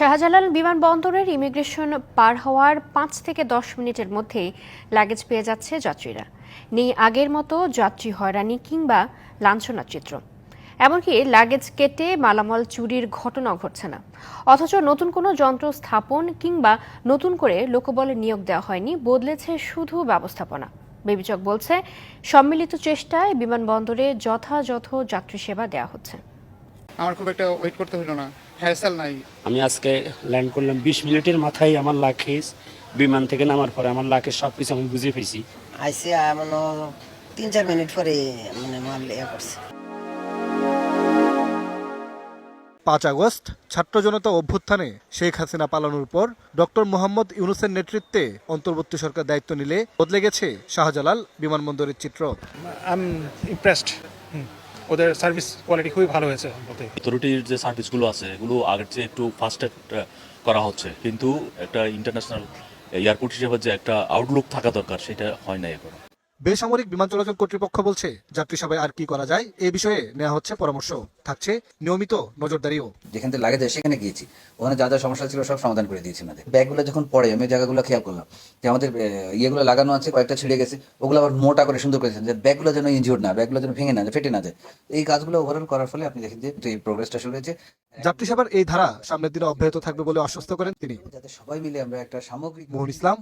শাহজালাল বিমানবন্দরের ইমিগ্রেশন পার হওয়ার পাঁচ থেকে দশ মিনিটের মধ্যেই লাগেজ পেয়ে যাচ্ছে যাত্রীরা। নেই আগের মতো যাত্রী হয়রানি কিংবা লাঞ্ছনার চিত্র। এমনকি লাগেজ কেটে মালামাল চুরির ঘটনাও ঘটছে না। অথচ নতুন কোনো যন্ত্র স্থাপন কিংবা নতুন করে লোকবলে নিয়োগ দেওয়া হয়নি, বদলেছে শুধু ব্যবস্থাপনা। বিবেচক বলছে, সম্মিলিত চেষ্টায় বিমানবন্দরে যথাযথ যাত্রী সেবা দেওয়া হচ্ছে। আমার খুব একটা ওয়েট করতে হলো না। হ্যাসেল নাই। আমি আজকে ল্যান্ড করলাম বিশ মিনিটের মাথায় আমার লাকেজ বিমান থেকে নামার পরে আমার লাকেজ সব কিছু আমি বুঝে পেয়েছি আইসে এমন তিন চার মিনিট পরে মানে মাল ইয়ে করছে। পাঁচ আগস্ট ছাত্র জনতা অভ্যুত্থানে শেখ হাসিনা পালানোর পর ডক্টর মোহাম্মদ ইউনুসের নেতৃত্বে অন্তর্বর্তী সরকার দায়িত্ব নিলে বদলে গেছে শাহজালাল বিমানবন্দরের চিত্র। আই এম ইমপ্রেসড ওদের সার্ভিস কোয়ালিটি খুবই ভালো হয়েছে অথরিটির যে সার্ভিসগুলো আছে, এগুলো আগের চেয়ে একটু ফাস্ট করা হচ্ছে। কিন্তু একটা ইন্টারন্যাশনাল এয়ারপোর্ট হিসেবে যে একটা আউটলুক থাকা দরকার, সেটা হয় না এখন। বেসামরিক বিমান চলাচল কর্তৃপক্ষ বলছে যাত্রী সেবায় আর কি করা যায় এ বিষয়ে নেওয়া হচ্ছে পরামর্শ। থাকছে নিয়মিত নজরদারিও। যেখান থেকে লাগে যায় সেখানে গিয়েছি। ওখানে যা যা সমস্যা ছিল সব সমাধান করে দিয়েছি আমাদের। ব্যাগগুলো যখন পড়ে আমি জায়গাগুলো খেয়াল করলাম যে আমাদের ইয়েগুলো লাগানো আছে কয়েকটা ছিঁড়ে গেছে। ওগুলো আবার মোটা করে সুন্দর করেছেন যে ব্যাগগুলো যেন ইনজিওর না ব্যাগগুলো যেন ভেঙে না যায় ফেটে না যায়। এই কাজগুলো ওভারঅল করার ফলে আপনি দেখেন যে এই প্রোগ্রেসটা শুরু হয়েছে। যাত্রী সেবার এই ধারা সামনের দিনে অব্যাহত থাকবে বলে আশ্বস্ত করেন তিনি। যাতে সবাই মিলে আমরা একটা সামগ্রিক মোহন ইসলাম